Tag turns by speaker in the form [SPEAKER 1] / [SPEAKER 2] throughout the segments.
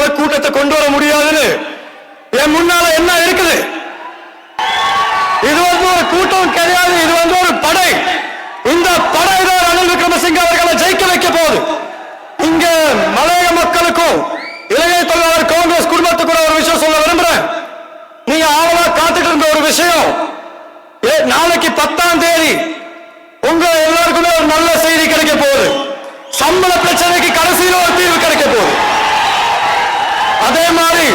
[SPEAKER 1] உங்களால கூட்டத்தை கொண்டு வர முடியாதுன்னு என் முன்னால என்ன இருக்குது? இது வந்து ஒரு கூட்டம் கிடையாது இது வந்து ஒரு படை. இந்த படை தான் ரணில் விக்ரமசிங்க அவர்களை ஜெயிக்க வைக்க போகுது. இங்க மலையக மக்களுக்கும் இலங்கை தொழிலாளர் காங்கிரஸ் குடும்பத்துக்கு ஒரு விஷயம் சொல்ல விரும்புறேன். நீங்க ஆவலா காத்துட்டு இருந்த ஒரு விஷயம். ஏ, நாளைக்கு பத்தாம் தேதி உங்க எல்லாருக்குமே ஒரு நல்ல செய்தி கிடைக்க போகுது. சம்பள பிரச்சனைக்கு கடைசியில ஒரு தீர்வு கிடைக்க போகுது. மாதிரி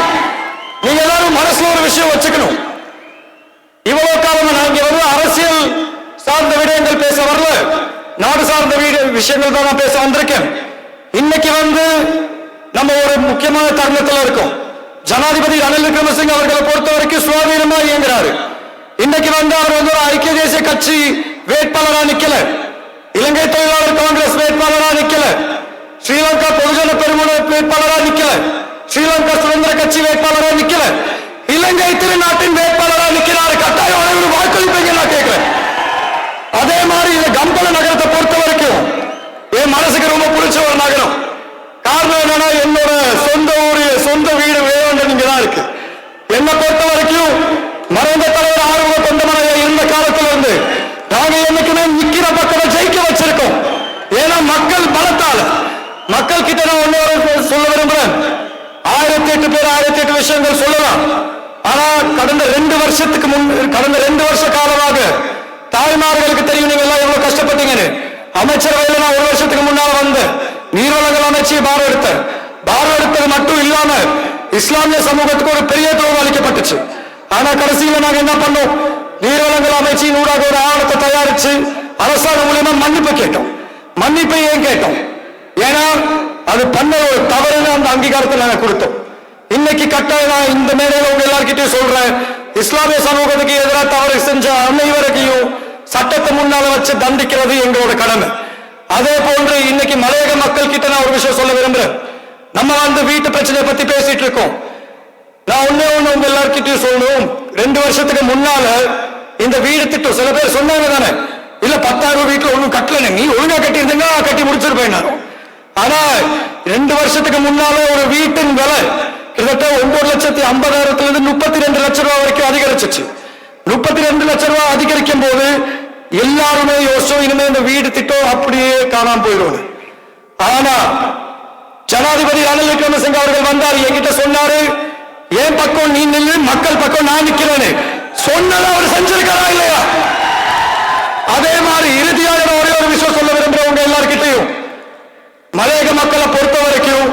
[SPEAKER 1] நீங்க எல்லாரும் மனசுல ஒரு விஷயம் வச்சுக்கணும். இவ்வளவு காலம் நான் இங்க வந்து அரசியல் சார்ந்த விடயங்கள் பேச வரல. நாடு சார்ந்த விஷயங்கள் தான் நான் பேச வந்திருக்கேன். இன்னைக்கு வந்து நம்ம ஒரு முக்கியமான தருணத்துல இருக்கோம். ஜனாதிபதி ரணில் விக்ரமசிங்க அவர்களை பொறுத்த வரைக்கும் சுவாதீனமா இயங்குறாரு. இன்னைக்கு வந்து அவர் வந்து ஒரு ஐக்கிய தேசிய கட்சி வேட்பாளரா நிக்கல. இலங்கை தொழிலாளர் காங்கிரஸ் வேட்பாளரா நிக்கல. ஸ்ரீலங்கா பொதுஜன பெருமுன வேட்பாளரா நிக்கல. ஸ்ரீலங்கா சுதந்திர கட்சி வேட்பாளரா நிக்கல. இலங்கை திருநாட்டின் வேட்பாளரா நிக்கிறாரு. கட்டாயம் அனைவரும் வாக்களிப்பீங்க நான் கேட்கிறேன். அதே மாதிரி இந்த கம்பள நகரத்தை பொறுத்த வரைக்கும் என் மனசுக்கு ரொம்ப பிடிச்ச ஒரு நகரம். காரணம் என்னன்னா என்னோட சொந்த ஊரு சொந்த வீடு வேணும் இங்க தான் இருக்கு. என்னை பொறுத்த வரைக்கும் மறைந்த தலைவர் ஆர்வ தொண்டமனைய இருந்த காலத்துல இருந்து நாங்க என்னைக்குமே நிக்கிற மக்களை ஜெயிக்க வச்சிருக்கோம். ஏன்னா மக்கள் பலத்தால. மக்கள் கிட்ட நான் ஒன்னு சொல்ல விரும்புறேன். ஆயிரத்தி எட்டு பேர் ஆயிரத்தி எட்டு விஷயங்கள் சொல்லலாம். ஆனா கடந்த ரெண்டு வருஷத்துக்கு முன் கடந்த ரெண்டு வருஷ காலமாக தாய்மார்களுக்கு தெரியும் நீங்க எல்லாம் எவ்வளவு கஷ்டப்பட்டீங்கன்னு. அமைச்சரவையில் நான் ஒரு வருஷத்துக்கு முன்னால வந்தேன் நீர்வளங்கள் அமைச்சு பாரம் எடுத்தேன். பாரம் எடுத்தது மட்டும் இல்லாம இஸ்லாமிய சமூகத்துக்கு ஒரு பெரிய தோல்வி அளிக்கப்பட்டுச்சு. ஆனா கடைசியில நாங்க என்ன பண்ணோம்? நீர்வளங்கள் அமைச்சின் ஊடாக ஒரு ஆவணத்தை தயாரிச்சு அரசாங்கம் மூலியமா மன்னிப்பு கேட்டோம். மன்னிப்பை ஏன் கேட்டோம்? ஏன்னா அது பண்ண ஒரு தவறுன்னு அந்த அங்கீகாரத்தை நாங்கள் கொடுத்தோம். இன்னைக்கு கட்டாயம் நான் இந்த மேடையில் உங்க எல்லார்கிட்டயும் சொல்றேன். இஸ்லாமிய சமூகத்துக்கு எதிராக தவறு செஞ்ச அனைவரையும் சட்டத்தை முன்னால வச்சு தண்டிக்கிறது எங்களோட கடமை. அதே போன்று இன்னைக்கு மலையக மக்கள் கிட்ட நான் ஒரு விஷயம் சொல்ல விரும்புறேன். நம்ம வந்து வீட்டு பிரச்சனையை பத்தி பேசிட்டு இருக்கோம். நான் ஒண்ணே ஒண்ணு உங்க எல்லார்கிட்டயும் சொல்லணும். ரெண்டு வருஷத்துக்கு முன்னால இந்த வீடு திட்டம் சில பேர் சொன்னாங்க தானே இல்ல பத்தாயிரம் வீட்டுல ஒண்ணும் கட்டல நீ ஒழுங்கா கட்டியிருந்தீங்க கட்டி முடிச்சிருப்பேன் நான். ஆனா ரெண்டு வருஷத்துக்கு முன்னால ஒரு வீட்டின் விலை கிட்டத்தட்ட ஒன்பது லட்சத்தி ஐம்பதாயிரத்துல இருந்து முப்பத்தி ரெண்டு லட்சம் ரூபாய் வரைக்கும் அதிகரிச்சிச்சு. முப்பத்தி ரெண்டு லட்சம் ரூபாய் அதிகரிக்கும் போது எல்லாருமே யோசிச்சோம் இனிமே இந்த வீடு திட்டம் அப்படியே காணாம போயிடுவது ஆனா ஜனாதிபதி ரணில் விக்ரமசிங்க அவர்கள் வந்தார் என்கிட்ட சொன்னாரு என் பக்கம் நீ நில்லு மக்கள் பக்கம் நான் நிக்கிறேன்னு. சொன்னதை அவர் செஞ்சிருக்காரா இல்ல அதே மாதிரி இறுதியாக நான் ஒரே ஒரு விஷயம் சொல்ல விரும்புறேன் உங்க எல்லார்கிட்டையும் மலையக மக்களை பொறுத்த வரைக்கும்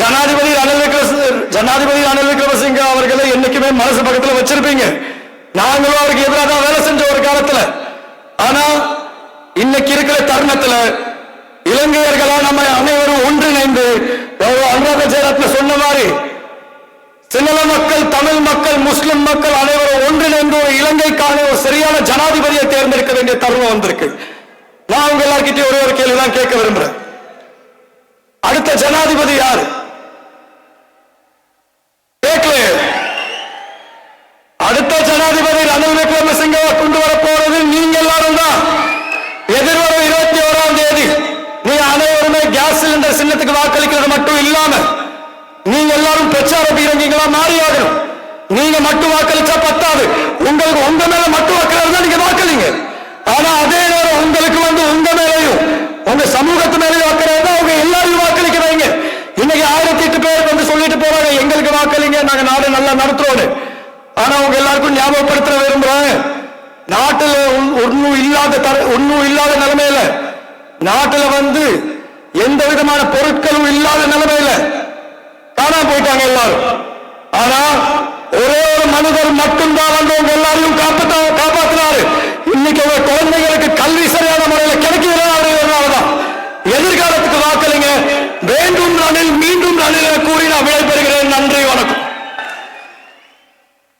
[SPEAKER 1] ஜனாதிபதி ரணில் விக்ரம ஜனாதிபதி ரணில் விக்ரமசிங்க அவர்களை என்னைக்குமே மனசு பக்கத்தில் வச்சிருப்பீங்க. நாங்களும் அவருக்கு எதிராக தான் வேலை செஞ்ச ஒரு காலத்துல. ஆனா இன்னைக்கு இருக்கிற தருணத்துல இலங்கையர்களா நம்ம அனைவரும் ஒன்றிணைந்து கௌரவ ஜெயரத்ன சொன்ன மாதிரி சிங்கள மக்கள் தமிழ் மக்கள் முஸ்லிம் மக்கள் அனைவரும் ஒன்றிணைந்து ஒரு இலங்கைக்கான ஒரு சரியான ஜனாதிபதியை தேர்ந்தெடுக்க வேண்டிய தருணம் வந்திருக்கு. நான் உங்க எல்லாருக்கிட்டே ஒரே ஒரு கேள்விதான் கேட்க விரும்புறேன். அடுத்த ஜனாதிபதி யாரு கேட்கல அடுத்த ஜனாதிபதி ரணில் விக்ரமசிங்கவை கொண்டு வர போறது நீங்க எல்லாரும் தான் எதிர்வரும் இருபத்தி ஓராம் தேதி நீ அனைவருமே கேஸ் சிலிண்டர் சின்னத்துக்கு வாக்களிக்கிறது மட்டும் இல்லாம நீங்க எல்லாரும் பிரச்சார பீரங்கிகளா மாறியாகணும். நீங்க மட்டும் வாக்களிச்சா பத்தாது. உங்களுக்கு உங்க மேல மட்டும் வாக்கிறது நீங்க வாக்களிங்க. ஆனா அதே நேரம் உங்களுக்கு வந்து உங்க மேலையும் உங்க சமூகத்து மேலையும் வாக்கிறது அவங்க எல்லாரையும் வாக்களிக்க வைங்க. இன்னைக்கு ஆயிரத்தி எட்டு பேர் வந்து சொல்லிட்டு போறாங்க எங்களுக்கு வாக்களிங்க நாங்க நாடு நல்லா நடத்துறோம்னு. ஆனா உங்க எல்லாருக்கும் ஞாபகப்படுத்த விரும்புறேன். நாட்டுல ஒன்னும் இல்லாத தர- இல்லாத நிலைமையில நாட்டுல வந்து எந்த விதமான பொருட்களும் இல்லாத நிலைமையில காணாம போயிட்டாங்க எல்லாரும். ஆனா ஒரே ஒரு மனிதர் மட்டும்தான் வந்தவங்க எல்லாரையும்